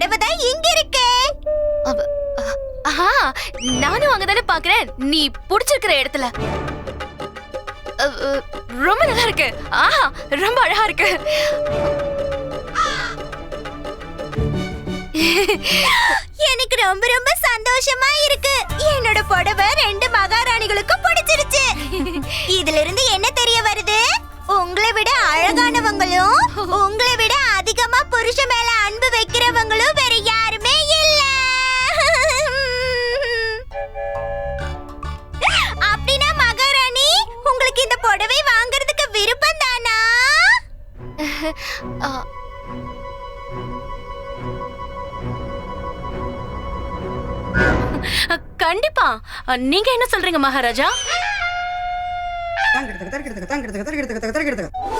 புடவை தான் இங்க இருக்கு. நானும் அங்கதானே பாக்குறேன். நீ புடிச்சிருக்கிற இடத்துல. ரொம்ப நல்லா இருக்கு. ஆஹா ரொம்ப அழகா இருக்கு. எனக்கு ரொம்ப ரொம்ப சந்தோஷமா இருக்கு. என்னோட புடவை ரெண்டு மகாராணிகளுக்கும் பிடிச்சிருச்சு. இதுல இருந்து என்ன தெரிய வருது? உங்களை விட அழகானவங்களும் உங்களை விட அதிகமா புருஷ மேல அன்பு வைக்கிறவங்களும் வேற யாருமே இல்ல. அப்படின்னா மகாராணி உங்களுக்கு இந்த புடவை வாங்குறதுக்கு விருப்பம் தானா? கண்டிப்பா. நீங்க என்ன சொல்றீங்க மகாராஜா? ஐயோ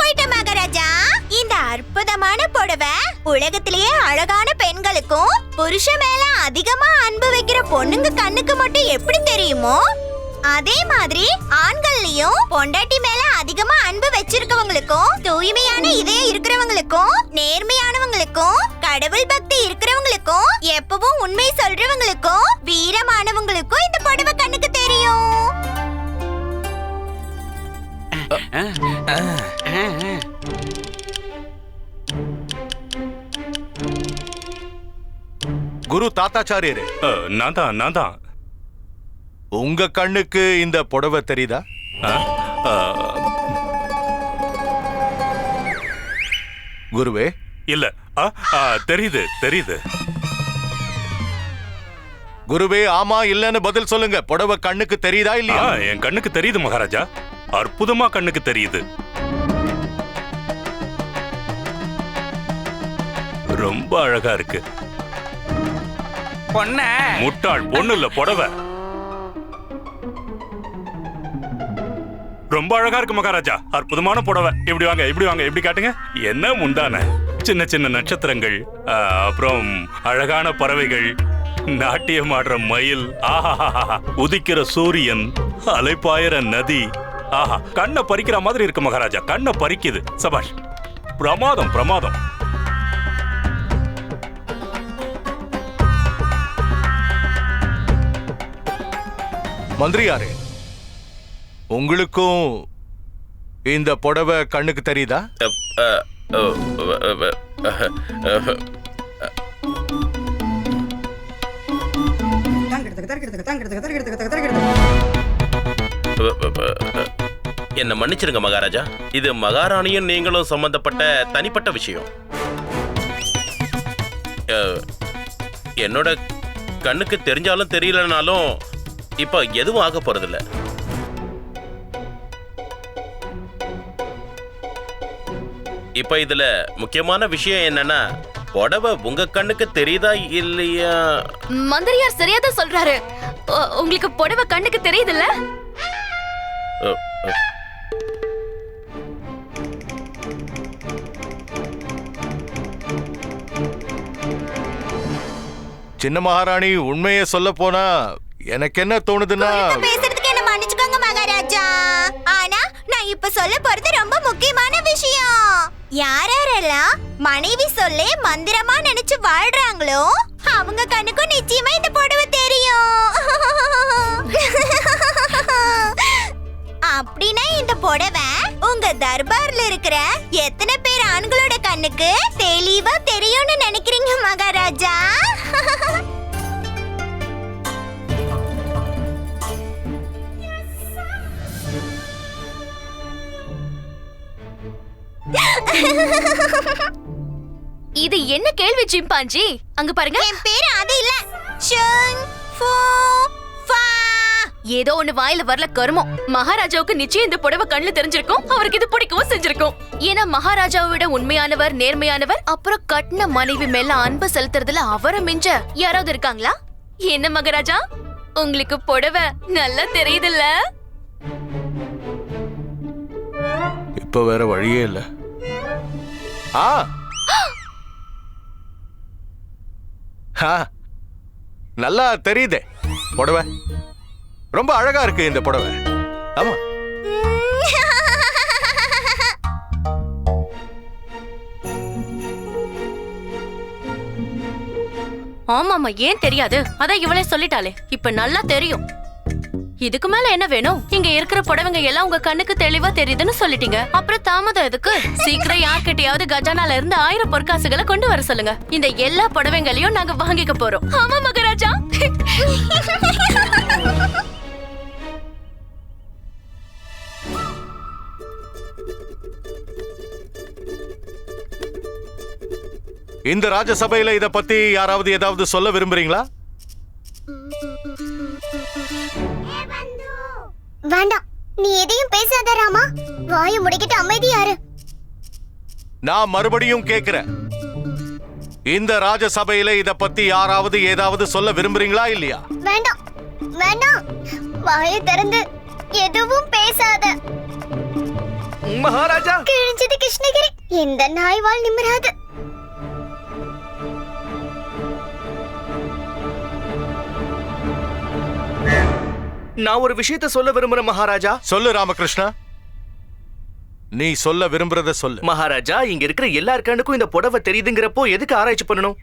போயிட்டேன் மகாராஜா. இந்த அற்புதமான புடவை உலகத்திலேயே அழகான பெண்களுக்கும் புருஷ மேல அதிகமா அன்பு வைக்கிற பொண்ணுங்க கண்ணுக்கு மட்டும் எப்படி தெரியுமோ? அதே மாதிரி ஆண்கள்லயும் பொண்டாட்டி மேல அதிகமா அன்பு வச்சிருக்கவங்களுக்கும் தூய்மையான இதயம் இருக்கிறவங்களுக்கும் நேர்மையானவங்களுக்கும் கடவுள் பக்தி இருக்கிறவங்களுக்கும் எப்பவும் உண்மை சொல்றவங்களுக்கும் வீரமானவங்களுக்கும் இந்த புடவை கண்ணுக்கு தெரியும். குரு தாத்தாச்சாரியரே. நான் தான் நான் தான் உங்க கண்ணுக்கு இந்த புடவை தெரியுதா? குருவே. இல்ல தெரியுது தெரியுது. குருவே ஆமா இல்லன்னு பதில் சொல்லுங்க. புடவை கண்ணுக்கு தெரியுதா இல்லையா? என் கண்ணுக்கு தெரியுது மகாராஜா. அற்புதமா கண்ணுக்கு தெரியுது. ரொம்ப அழகா இருக்கு. பொண்ண. முட்டாள் பொண்ணு இல்ல புடவை. ரொம்ப அழகா இருக்கு மகாராஜா. அற்புதமான புடவை. இப்படி வாங்க இப்படி வாங்க இப்படி காட்டுங்க. என்ன முந்தான சின்ன சின்ன நட்சத்திரங்கள் அப்புறம் அழகான பறவைகள் நாட்டியம் ஆடுற மயில் ஆஹா உதிக்கிற சூரியன் அலைப்பாயிர நதி ஆஹா. கண்ணை பறிக்கிற மாதிரி இருக்கு மகாராஜா. கண்ணை பறிக்குது. சபாஷ் பிரமாதம் பிரமாதம். மந்திரியாரே உங்களுக்கும் இந்த புடவை கண்ணுக்கு தெரியுதா? என்ன மன்னிச்சிருங்க மகாராஜா. இது மகாராணியும் நீங்களும் சம்பந்தப்பட்ட தனிப்பட்ட விஷயம். என்னோட கண்ணுக்கு தெரிஞ்சாலும் தெரியலனாலும் இப்ப எதுவும் ஆக போறதில்ல. இப்ப இதுல முக்கியமான விஷயம் என்னன்னா புடவை உங்க கண்ணுக்கு தெரியுதா இல்லையா? மந்திரியார் சரியா தான் சொல்றாரு. உ- உங்களுக்கு புடவை கண்ணுக்கு தெரியுதுல்ல? அஹ், அஹ். சின்ன மகாராணி உண்மையை சொல்ல போனா எனக்கு என்ன தோணுதுன்னா குறுக்க பேசுறதுக்கு என்ன மன்னிச்சுக்கோங்க மகாராஜா. ஆனா நான் இப்ப சொல்ல போறது ரொம்ப முக்கியமான விஷயம். யார் யாரெல்லாம் மனைவி சொல்லே மந்திரமா நினைச்சு வாழ்றாங்களோ அவங்க கண்ணுக்கும் நிச்சயமா இந்த புடவை தெரியும். அப்படின்னா இந்த புடவை உங்க தர்பார்ல இருக்கிற எத்தனை பேர் ஆண்களோட கண்ணுக்கு தெளிவா தெரியும்னு நினைக்கிறீங்க மகாராஜா? இது என்ன கேள்வி சிம்பாஞ்சி? அங்க பாருங்க. என் பேரு அது இல்ல. ஷங் ஃபூ ஃபா. ஏதோ ஒண்ணு வாயில வரல கருமம். மகாராஜாவுக்கு நிச்சயம் இந்த புடவை கண்ணுல தெரிஞ்சிருக்கும். அவருக்கு இது பிடிக்கவும் செஞ்சிருக்கும். ஏன்னா மகாராஜாவை விட உண்மையானவர் நேர்மையானவர் அப்புறம் கட்டின மனைவி மேல அன்பு செலுத்துறதுல அவரை மிஞ்ச யாராவது இருக்காங்களா? என்ன மகாராஜா? உங்களுக்கு புடவை நல்லா தெரியுதுல்ல? இப்ப வேற வழியே இல்ல. ஆ. ஆ, நல்லா தெரியுதே புடவை. ரொம்ப அழகா இருக்கு இந்த புடவை. ஆமா. ஆமாமா ஏன் தெரியாது? அதான் இவளே சொல்லிட்டாளே. இப்ப நல்லா தெரியும். இதுக்கு மேல என்ன வேணும்? இங்க இருக்கிற புடவைங்க எல்லாம் உங்க கண்ணுக்கு தெளிவா தெரியுதுன்னு சொல்லிட்டீங்க. அப்புறம் தாமதம் எதுக்கு? சீக்கிரம் யார்கிட்டயாவது கஜானால இருந்து ஆயிரம் பொற்காசுகளை கொண்டு வர சொல்லுங்க. இந்த எல்லா புடவைங்களையும் நாங்க வாங்கிக்க போறோம். ஆமா மகாராஜா. இந்த ராஜசபையில இத பத்தி யாராவது ஏதாவது சொல்ல விரும்புறீங்களா? வேண்டாம். நீ எதையும் பேசாத ராமா. வாயை முடிக்கிட்டு அமைதியாரு நான் மறுபடியும் கேக்குறேன். இந்த ராஜசபையில இத பத்தி யாராவது ஏதாவது சொல்ல விரும்புறீங்களா இல்லையா? வேண்டாம். வேண்டாம். வாயை திறந்து எதுவும் பேசாத. மகாராஜா! கிழிஞ்சது கிருஷ்ணகிரி. எந்த நாய் வாழ் நிம்மராது நான் ஒரு விஷயத்த சொல்ல விரும்புறேன் மகாராஜா. சொல்லு ராமகிருஷ்ணா. நீ சொல்ல விரும்புறத சொல்லு. மகாராஜா இங்க இருக்கிற எல்லார் கண்ணுக்கும் இந்த புடவை தெரியுதுங்கிறப்போ எதுக்கு ஆராய்ச்சி பண்ணணும்?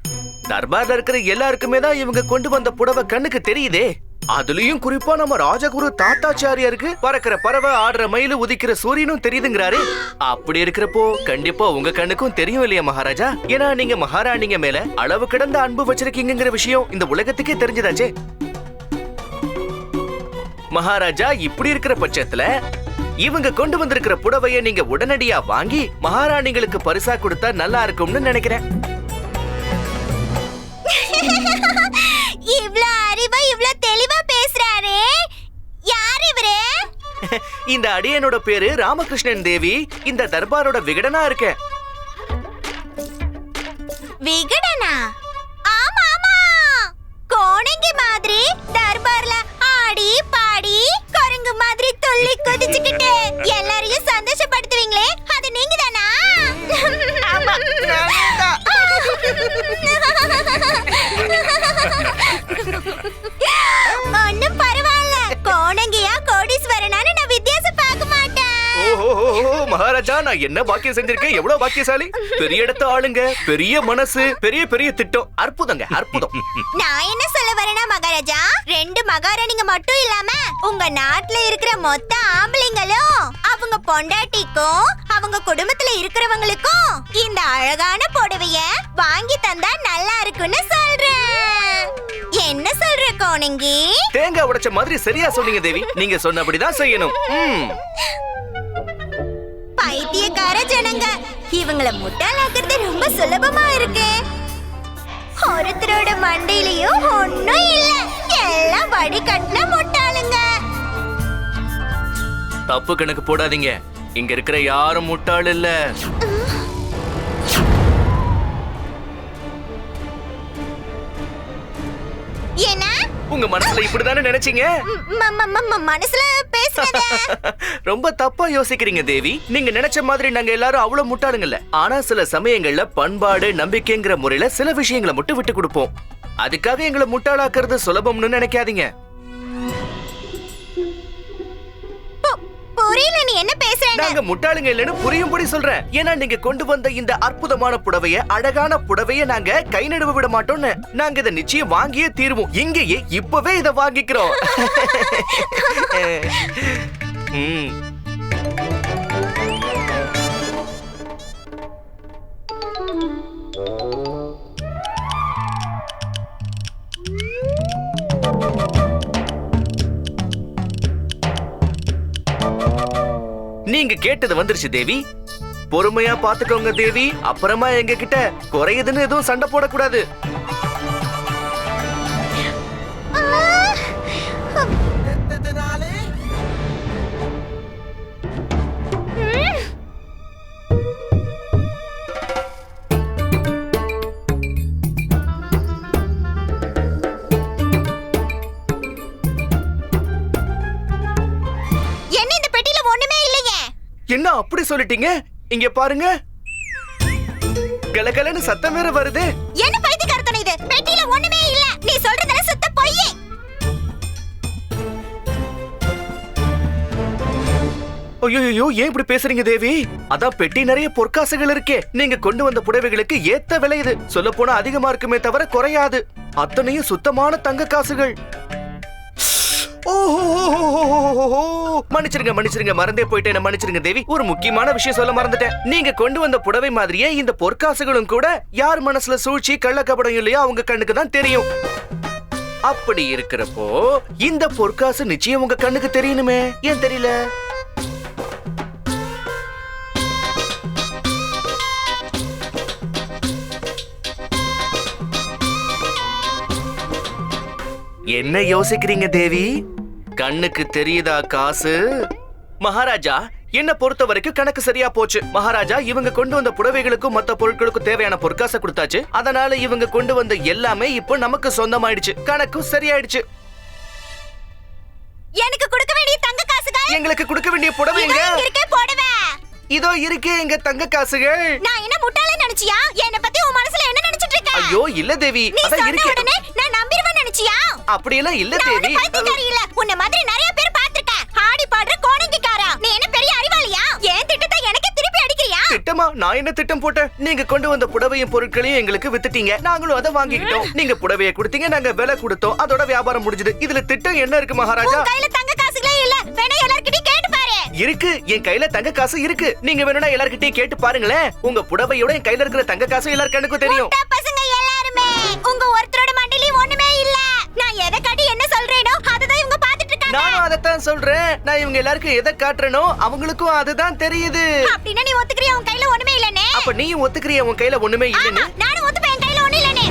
தர்பார்ல இருக்கிற எல்லாருக்குமே தான் இவங்க கொண்டு வந்த புடவை கண்ணுக்கு தெரியுதே. அதுலயும் குறிப்பா நம்ம ராஜகுரு தாத்தாச்சாரியாருக்கு பறக்கிற பறவை ஆடுற மயிலு உதிக்கிற சூரியனும் தெரியுதுங்கிறாரு. அப்படி இருக்கிறப்போ கண்டிப்பா உங்க கண்ணுக்கும் தெரியும் இல்லையா மகாராஜா? ஏன்னா நீங்க மகாராணிங்க மேல அளவு கடந்த அன்பு வச்சிருக்கீங்கிற விஷயம் இந்த உலகத்துக்கே தெரிஞ்சதாச்சே. மகாராஜா இப்படி இருக்கிற பட்சத்துல இவங்க கொண்டு வந்திருக்கிற புடவைய நீங்க உடனடியா வாங்கி மகாராணிகளுக்கு பரிசா கொடுத்தா நல்லா இருக்கும்னு நினைக்கிறேன். இவ்ளோ அறிவா இவ்ளோ தெளிவா பேசுறாரே. யார் இவரு? இந்த அடியனோட பேரு ராமகிருஷ்ணன் தேவி. இந்த தர்பாரோட விகடனா இருக்கேன். விகடனா? கோணங்கி மாதிரி தர்பார்ல ஆடி பாடி குரங்கு மாதிரி துள்ளி குதிச்சுக்கிட்டு எல்லாரையும் சந்தோஷப்படுத்துவீங்களே? அது நீங்க தானா ஒண்ணும் பரவாயில்ல. கோணங்கியா கோடீஸ்வரனான்னு நான் வித்தியாசம் பார்க்க மாட்டேன். ஓஹோ மகாராஜா நான் என்ன பாக்கியம் செஞ்சிருக்கேன்? எவ்வளவு பாக்கியசாலி? பெரிய இடத்த ஆளுங்க பெரிய மனசு பெரிய பெரிய திட்டம். அற்புதங்க அற்புதம். நான் என்ன சொல்ல வரேனா மகாராஜா? ரெண்டு மகாராணிங்க மட்டும் இல்லாம உங்க நாட்டுல இருக்கிற மொத்த ஆம்பளைங்களும் அவங்க பொண்டாட்டிக்கும் அவங்க குடும்பத்துல இருக்கிறவங்களுக்கும் இந்த அழகான புடவைய வாங்கி தந்தா நல்லா இருக்கும்னு சொல்றேன். என்ன சொல்ற கோணங்கி? தேங்காய் உடைச்ச மாதிரி சரியா சொன்னீங்க தேவி. நீங்க சொன்னபடிதான் செய்யணும். பைத்தியக்கார ஜனங்க இவங்கள முட்டாளாக்குறது ரொம்ப சுலபமா இருக்கு. ஒருத்தரோட மண்டையிலயும் ஒண்ணும் இல்ல எல்லாம் வடிகட்டின முட்டாளுங்க தப்பு கணக்கு போடாதீங்க இங்க இருக்கிற யாரும் முட்டாள் இல்லை உங்க மனசுல இப்படிதானே நினைச்சீங்க? மனசுல பேசுறத ரொம்ப தப்பா யோசிக்கிறீங்க தேவி. நீங்க நினைச்ச மாதிரி நாங்க எல்லாரும் அவ்வளவு முட்டாளுங்கல்ல. ஆனா சில சமயங்கள்ல பண்பாடு நம்பிக்கைங்கிற முறையில சில விஷயங்களை மட்டும் விட்டு கொடுப்போம். அதுக்காக எங்களை முட்டாளாக்குறது சுலபம்னு நினைக்காதீங்க. புரியல நீ என்ன பேசுறேன்னு? நாங்க முட்டாளுங்க இல்லைன்னு புரியும்படி சொல்றேன். ஏன்னா நீங்க கொண்டு வந்த இந்த அற்புதமான புடவைய அழகான புடவைய நாங்க கை நடுவ விட மாட்டோம்னு. நாங்க இதை நிச்சயம் வாங்கியே தீருவோம். இங்கேயே இப்பவே இதை வாங்கிக்கிறோம். ம். நீங்க கேட்டது வந்துருச்சு தேவி. பொறுமையா பாத்துக்கோங்க தேவி. அப்புறமா எங்க கிட்ட குறையுதுன்னு எதுவும் சண்டை போடக்கூடாது. சொல்லிட்டீங்க? இங்க பாருங்க. கலகலன்னு சத்தம் வேற வருது. என்ன பைத்தியக்காரத்தனை இது? பெட்டியில ஒண்ணுமே இல்ல. நீ சொல்றதெல்லாம் சுத்த பொய் ஐயோ ஏன் இப்படி பேசுறீங்க தேவி? அதான் பெட்டி நிறைய பொற்காசுகள் இருக்கே. நீங்க கொண்டு வந்த புடவைகளுக்கு ஏத்த விலை இது. சொல்ல போனா அதிகமா இருக்குமே தவிர குறையாது. அத்தனையும் சுத்தமான தங்க காசுகள். மன்னிச்சிருங்க மன்னிச்சிருங்க. மறந்தே போயிட்டேன். மன்னிச்சிருங்க தேவி. ஒரு முக்கியமான விஷயம் சொல்ல மறந்துட்டேன். நீங்க கொண்டு வந்த புடவை மாதிரியே இந்த பொற்காசுகளும் கூட யார் மனசுல சூழ்ச்சி கள்ளக்கபடம் இல்லையோ அவங்க கண்ணுக்கு தான் தெரியும். அப்படி இருக்கிறப்போ இந்த பொற்காசு நிச்சயம் உங்க கண்ணுக்கு தெரியணுமே. ஏன் தெரியல? என்ன யோசிக்கிறீங்க தேவி? கண்ணுக்கு தெரியுதா காசு? மகாராஜா என்ன பொறுத்த வரைக்கும் கணக்கு சரியா போச்சு. மகாராஜா இவங்க கொண்டு வந்த புடவைகளுக்கும் மத்த பொருட்களுக்கும் தேவையான பொற்காசை கொடுத்தாச்சு. அதனால இவங்க கொண்டு வந்த எல்லாமே இப்போ நமக்கு சொந்தமாயிடுச்சு. கணக்கும் சரியாயிடுச்சு. எனக்கு கொடுக்க வேண்டிய தங்க காசுகள்? எங்களுக்கு கொடுக்க வேண்டிய புடவைங்க இருக்கே போடுவே இதோ இருக்கே எங்க தங்க காசுகள். நான் என்ன முட்டாள நினைச்சியா? என்ன பத்தி உன் மனசுல என்ன ஐயோ இல்ல தேவி. நீ சொன்ன இருக்கே உடனே நான் நம்பிடுவேன் நினைச்சியா? அப்படியெல்லாம் இல்ல தேவி. பைத்தியக்காரி இல்ல உன்ன மாதிரி நிறைய பேர் பார்த்திருக்கேன். ஆடி பாடுற கோணங்கிக்காரா நீ என்ன பெரிய அறிவாளியா? ஏன் திட்டத்தை எனக்கு திருப்பி அடிக்கிறியா? திட்டமா? நான் என்ன திட்டம் போட்டேன்? நீங்க கொண்டு வந்த புடவையும் பொருட்களையும் எங்களுக்கு வித்துட்டீங்க. நாங்களும் அதை வாங்கிக்கிட்டோம். நீங்க புடவையை கொடுத்தீங்க நாங்க விலை கொடுத்தோம். அதோட வியாபாரம் முடிஞ்சது. இதுல திட்டம் என்ன இருக்கு மகாராஜா? கையில தங்க காசுகளே இல்ல. வேணா எல்லார்கிட்டயும் இருக்கு. என் கையில தங்க காசு இருக்கு. நீங்க வேணும்னா எல்லார்கிட்டயும் கேட்டு பாருங்களேன். உங்க புடவையோட என் கையில இருக்கிற தங்க காசு எல்லார் கண்ணுக்கும் தெரியும். பசங்க எல்லாருமே. உங்க ஒருத்தரோட மண்டிலையும் ஒண்ணுமே இல்ல. நான் எதை காட்டி என்ன சொல்றேனோ அததான் இவங்க பாத்துட்டு இருக்காங்க. நானும் அதைத்தான் சொல்றேன். நான் இவங்க எல்லாருக்கும் எதை காட்டுறனோ அவங்களுக்கும் அதுதான் தெரியுது. அப்படின்னா நீ ஒத்துக்கிறியா? உன் கையில ஒண்ணுமே இல்லனே. அப்ப நீயும் ஒத்துக்கிறிய? உன் கையில ஒண்ணுமே இல்லைன்னு நானும் ஒத்துப்பேன். என் கையில ஒண்ணு இல்லனே.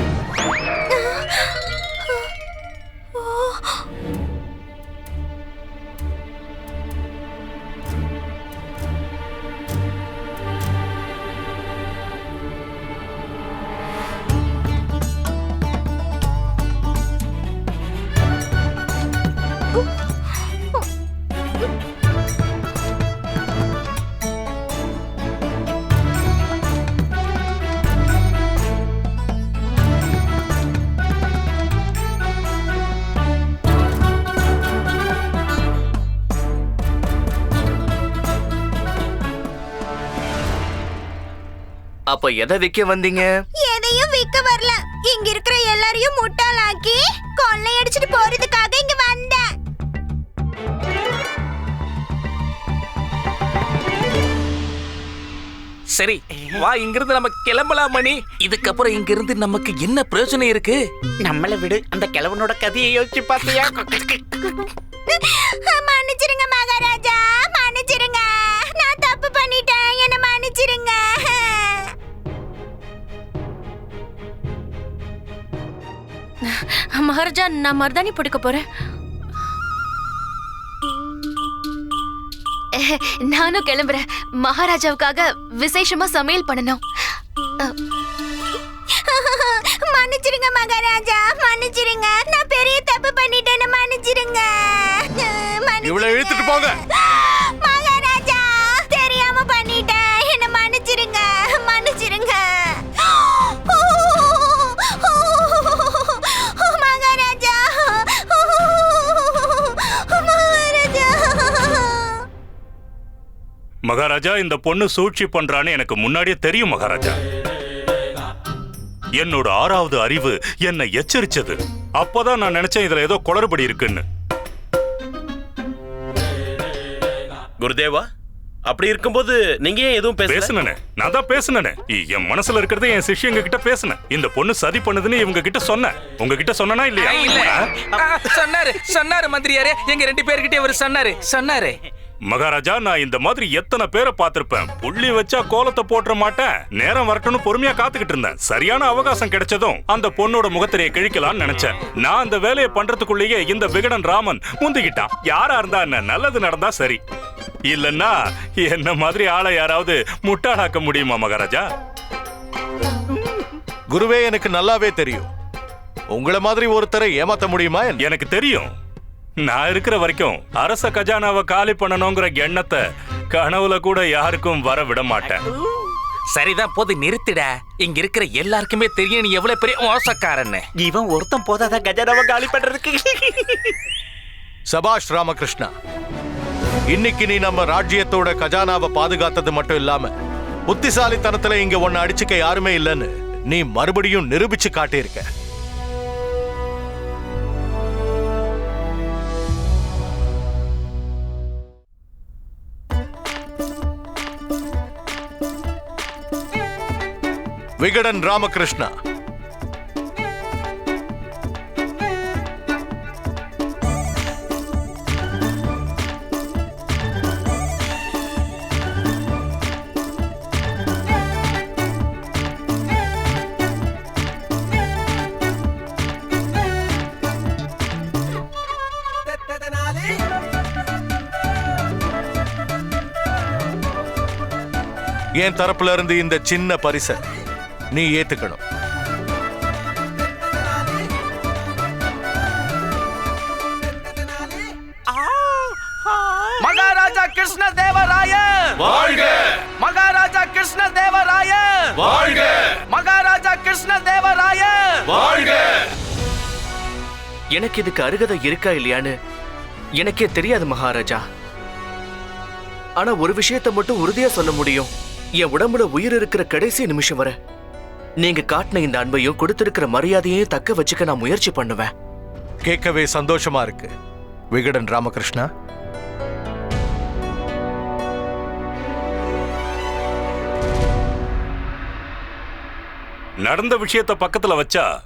அப்ப எதை விக்க வந்தீங்க? எதையும் விக்க வரல. இங்க இருக்கிற எல்லாரையும் முட்டாளாக்கி கொள்ளையடிச்சிட்டு போறதுக்காக இங்க வந்தேன். சரி வா இங்கிருந்து நம்ம கிளம்பலாம் மணி. இதுக்கப்புறம் இங்கிருந்து நமக்கு என்ன பிரயோஜனம் இருக்கு? நம்மள விடு அந்த கிழவனோட கதையை யோசிச்சு பார்த்தியா? மன்னிச்சிருங்க மகாராஜா. மகாராஜா நான் மருதாணி போட்டுக்க போறேன். நானும் கிளம்புறேன். மகாராஜாவுக்காக விசேஷமா சமையல் பண்ணணும். மன்னிச்சிருங்க மகாராஜா மன்னிச்சிருங்க. நான் பெரிய தப்பு பண்ணிட்டேன்னு மன்னிச்சிருங்க. இவளை இழுத்துட்டு போங்க. மகாராஜா இந்த பொண்ணு சூழ்ச்சி பண்றான்னு எனக்கு முன்னாடியே தெரியும் மகாராஜா. என்னோட ஆறாவது அறிவு என்னை எச்சரிச்சது. அப்பதான் நான் நினைச்சேன் இதுல ஏதோ குளறுபடி இருக்குன்னு. குருதேவா அப்படி இருக்கும்போது நீங்க ஏன் எதுவும் பேசுனே நான் தான் பேசுனேனே. என் மனசுல இருக்கிறத என் சிஷ்யங்க கிட்ட பேசுனேன் இந்த பொண்ணு சதி பண்ணுதுன்னு இவங்க கிட்ட சொன்னேன். உங்ககிட்ட சொன்னனா இல்லையா? சொன்னாரு. சொன்னாரு மந்திரியாரே. எங்க ரெண்டு பேர்கிட்ட அவர் சொன்னாரு. சொன்னாரு. மகாராஜா நான் இந்த மாதிரி எத்தனை பேரை பார்த்திருப்பேன். புள்ளி வச்சா கோலத்தை போட்டுற மாட்டேன். நேரம் வரட்டும்னு பொறுமையா காத்துக்கிட்டு இருந்தேன். சரியான அவகாசம் கிடைச்சதும் அந்த பொண்ணோட முகத்திரையை கிழிக்கலாம்னு நினைச்சேன். நான் அந்த வேலையை பண்றதுக்குள்ளேயே இந்த விகடன் ராமன் முந்திக்கிட்டான். யாரா இருந்தா என்ன? நல்லது நடந்தா சரி. இல்லன்னா என்ன மாதிரி ஆளை யாராவது முட்டாளாக்க முடியுமா மகாராஜா? குருவே எனக்கு நல்லாவே தெரியும். உங்களை மாதிரி ஒருத்தரை ஏமாத்த முடியுமா? எனக்கு தெரியும். நான் இருக்கிற வரைக்கும் அரச கஜானாவை காலி பண்ணணுங்கிற எண்ணத்தை கனவுல கூட யாருக்கும் வர விட மாட்டேன் சரிதான் போது நிறுத்திட. இங்க இருக்கிற எல்லாருக்குமே தெரியும் நீ எவ்வளவு பெரிய மோசக்காரன்னு. இவன் ஒருத்தன் போதாதான் கஜானாவை காலி பண்றதுக்கு? சபாஷ் ராமகிருஷ்ணா இன்னைக்கு நீ நம்ம ராஜ்யத்தோட கஜானாவை பாதுகாத்தது மட்டும் இல்லாம புத்திசாலித்தனத்துல இங்க உன்னை அடிச்சுக்க யாருமே இல்லைன்னு நீ மறுபடியும் நிரூபிச்சு காட்டியிருக்க. விகடன் ராமகிருஷ்ணா. என் தரப்புல இருந்து இந்த சின்ன பரிசை? நீ ஏத்துக்கணும். மகாராஜா கிருஷ்ண தேவராயன் வாழ்க! மகாராஜா கிருஷ்ண தேவராயன் வாழ்க! மகாராஜா கிருஷ்ண தேவராயன் வாழ்க! எனக்கு இதுக்கு அருகதை இருக்கா இல்லையான்னு எனக்கே தெரியாது மகாராஜா. ஆனா ஒரு விஷயத்தை மட்டும் உறுதியா சொல்ல முடியும். என் உடம்புல உயிர் இருக்கிற கடைசி நிமிஷம் வரை. நீங்க காட்டின இந்த அன்பையும் கொடுத்திருக்கிற மரியாதையையும் தக்க வச்சுக்க நான் முயற்சி பண்ணுவேன். கேட்கவே சந்தோஷமா இருக்கு விகடன் ராமகிருஷ்ணா. நடந்த விஷயத்த பக்கத்துல வச்சா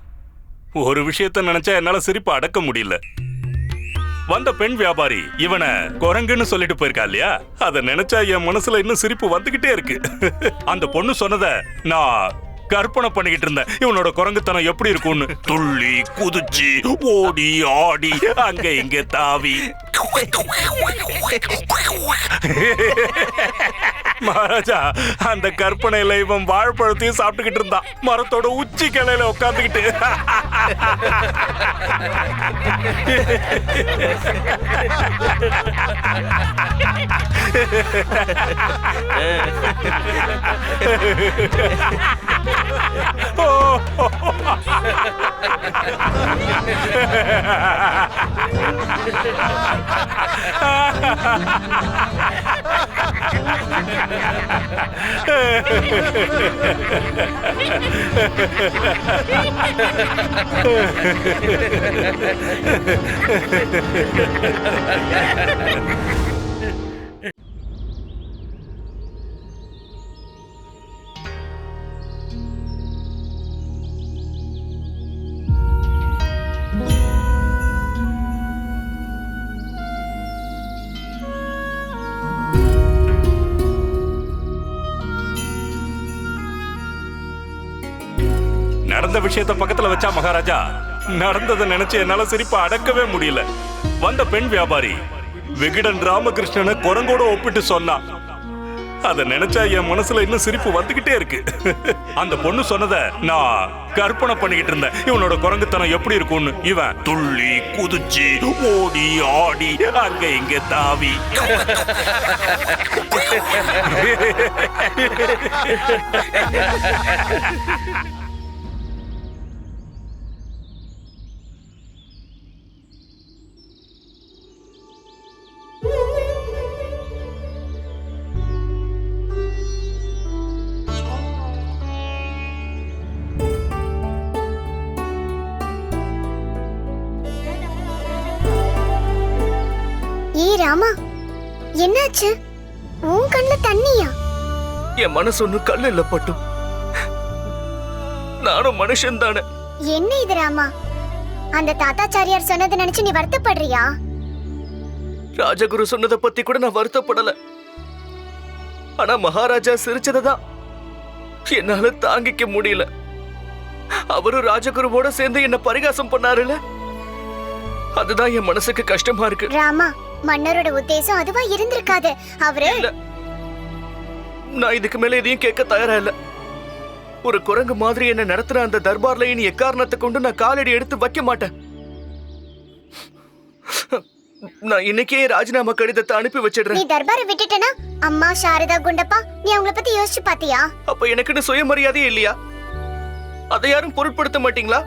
ஒரு விஷயத்த நினைச்சா என்னால சிரிப்பு அடக்க முடியல. வந்த பெண் வியாபாரி இவனை குரங்குன்னு சொல்லிட்டு போயிருக்கா இல்லையா? அத நினைச்சா என் மனசுல இன்னும் சிரிப்பு வந்துகிட்டே இருக்கு. அந்த பொண்ணு சொன்னத நான் கற்பனை பண்ணிக்கிட்டு இருந்தேன். இவனோட குரங்குத்தனம் எப்படி இருக்கும்னு. துள்ளி குதிச்சு ஓடி ஆடி அங்க இங்க தாவி. மகாராஜா அந்த கற்பனையில இவன் வாழைப்பழத்தையும் சாப்பிட்டுக்கிட்டு இருந்தான் மரத்தோட உச்சி கிளையில உட்காந்துக்கிட்டு ハハハハ நடந்த விஷயத்த பக்கத்துல வச்சா மகாராஜா நடந்ததை நினைச்சு என்னால சிரிப்பை அடக்கவே முடியல. வந்த பெண் வியாபாரி விகடன் ராமகிருஷ்ணனை குரங்கோட ஒப்பிட்டு சொன்னா. அத நினைச்சா என் மனசுல இன்னும் சிரிப்பு வந்துகிட்டே இருக்கு. அந்த பொண்ணு சொன்னத நான் கற்பனை பண்ணிக்கிட்டு இருந்தேன். இவனோட குரங்குத்தனம் எப்படி இருக்கும்னு. இவன் துள்ளி குதிச்சு ஓடி ஆடி அங்க இங்க தாவி. ராமா என்னாச்சு? உன் கண்ணுல தண்ணியா? என் மனசு ஒன்னும் கல்லு இல்ல பட்டும். நானும் மனுஷன் தானே. என்ன இது ராமா? அந்த தாத்தாச்சாரியார் சொன்னதை நினைச்சு நீ வருத்தப்படுறியா? ராஜகுரு சொன்னதை பத்தி கூட நான் வருத்தப்படல. ஆனா மகாராஜா சிரிச்சதான் என்னால தாங்கிக்க முடியல. அவரும் ராஜகுருவோட சேர்ந்து என்ன பரிகாசம் பண்ணாருல அதுதான் என் மனசுக்கு கஷ்டமா இருக்கு. ராமா மன்னரோட உத்தேசம் அதுவா இருந்திருக்காது. அவரு நான் இதுக்கு மேல எதையும் கேட்க தயாரா இல்ல. ஒரு குரங்கு மாதிரி என்ன நடத்துற அந்த தர்பார்ல இனி எக்காரணத்தை கொண்டு நான் காலடி எடுத்து வைக்க மாட்டேன். நான் இன்னைக்கே ராஜினாமா கடிதத்தை அனுப்பி நீ வச்சிடுறேன் தர்பாரை விட்டுட்டனா? அம்மா சாரதா குண்டப்பா நீ அவங்கள பத்தி யோசிச்சு பாத்தியா? அப்ப எனக்குன்னு சுயமரியாதையே இல்லையா? அதை யாரும் பொருட்படுத்த மாட்டீங்களா?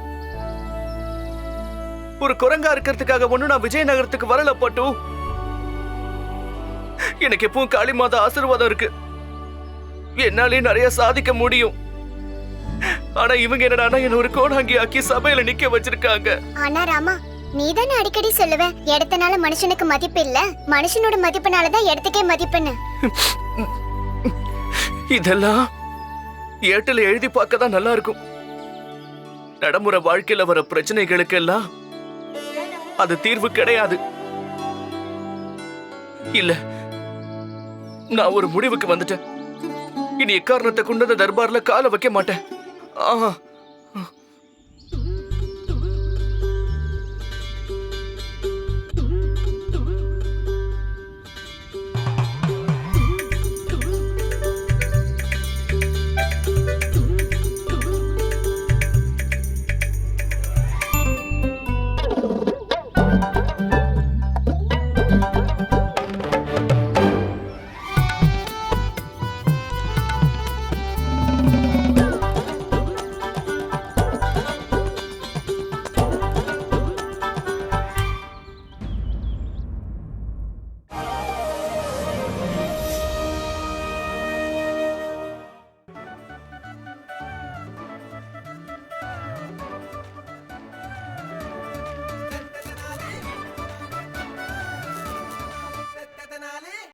ஒரு குரங்கா இருக்கிறதுக்காக ஒண்ணு நான் விஜயநகரத்துக்கு வரல பட்டு. எனக்கு எப்பவும் காளி மாதா ஆசீர்வாதம் இருக்கு. என்னாலே நிறைய சாதிக்க முடியும். ஆனா இவங்க என்னடான்னா என்ன ஒரு கோடாங்கி ஆக்கி சபையில நிக்க வச்சிருக்காங்க. ஆனா ராமா நீ தானே அடிக்கடி சொல்லுவ இடத்தனால மனுஷனுக்கு மதிப்பு இல்ல மனுஷனோட மதிப்புனாலதான் இடத்துக்கே மதிப்புன்னு இதெல்லாம் ஏட்டில் எழுதி பார்க்க தான் நல்லா இருக்கும். நடைமுறை வாழ்க்கையில வர பிரச்சனைகளுக்கெல்லாம் அது தீர்வு கிடையாது. இல்ல நான் ஒரு முடிவுக்கு வந்துட்டேன். இனி எக்காரணத்தை கொண்டு அந்த தர்பார்ல காலை வைக்க மாட்டேன். ஆஹா.